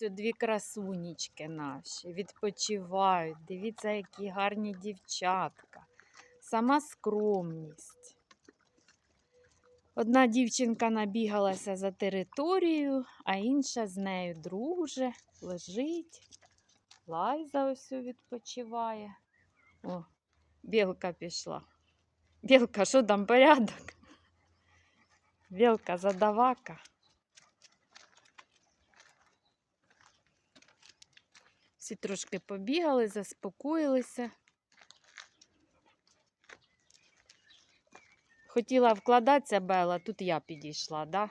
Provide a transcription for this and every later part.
Ось дві красунічки наші відпочивають. Дивіться, які гарні дівчатка. Сама скромність. Одна дівчинка набігалася за територію, а інша з нею друже, лежить. Лайза ось відпочиває. О, білка пішла. Білка, що там порядок? Білка задавака. Всі трошки побігали, заспокоїлися. Хотіла вкладатися Бела, тут я підійшла, да?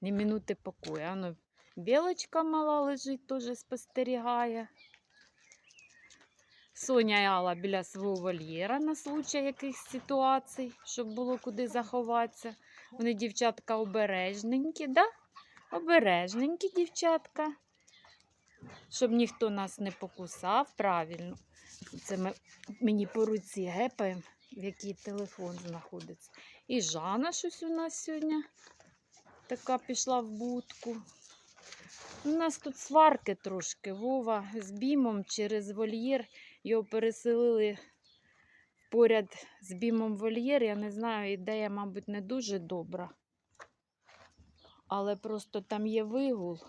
Ні минути покою. Ану, білочка мала лежить, теж спостерігає. Соня Алла біля свого вольєра на случай якихось ситуацій, щоб було куди заховатися. Вони дівчатка обережненькі, да? Обережненькі дівчатка. Щоб ніхто нас не покусав, правильно. Це ми, мені по руці гепаємо, в якій телефон знаходиться. І Жанна щось у нас сьогодні така пішла в будку. У нас тут сварки трошки. Вова з бімом через вольєр. Його переселили поряд з бімом вольєр. Я не знаю, ідея, мабуть, не дуже добра. Але просто там є вигул.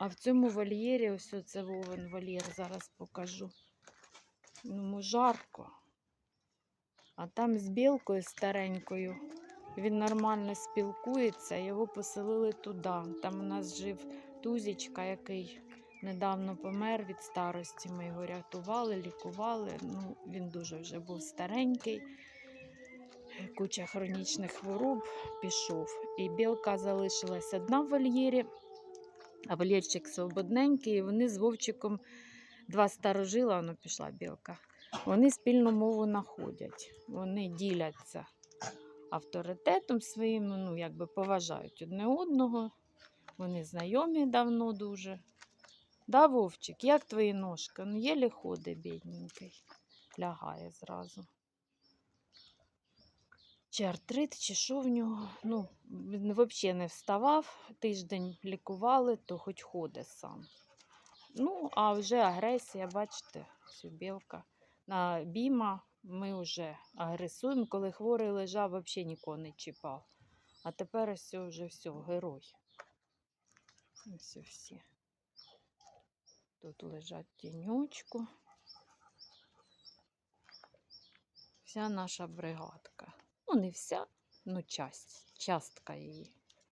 А в цьому вольєрі, ось це Вовен вольєр, зараз покажу. Ну, жарко. А там з білкою старенькою він нормально спілкується, його поселили туди. Там у нас жив Тузічка, який недавно помер від старості. Ми його рятували, лікували. Ну, він дуже вже був старенький, куча хронічних хвороб пішов. І білка залишилась одна в вольєрі, а вольєрчик свободненький, вони з Вовчиком два старожила, воно пішла білка. Вони спільну мову знаходять. Вони діляться авторитетом своїм, ну, якби поважають одне одного. Вони знайомі давно дуже. Да, Вовчик, як твої ножки? Ну, єлі ходить, бідненький. Лягає зразу. Чи артрит, чи що в нього? Ну, він взагалі не вставав, тиждень лікували, то хоч ходить сам. Ну, а вже агресія, бачите, все, білка. На біма ми вже агресуємо. Коли хворий лежав, взагалі нікого не чіпав. А тепер ось вже все, герой. Ось всі. Тут лежать тінючку. Вся наша бригадка. Ну, не вся, ну часть, частка її.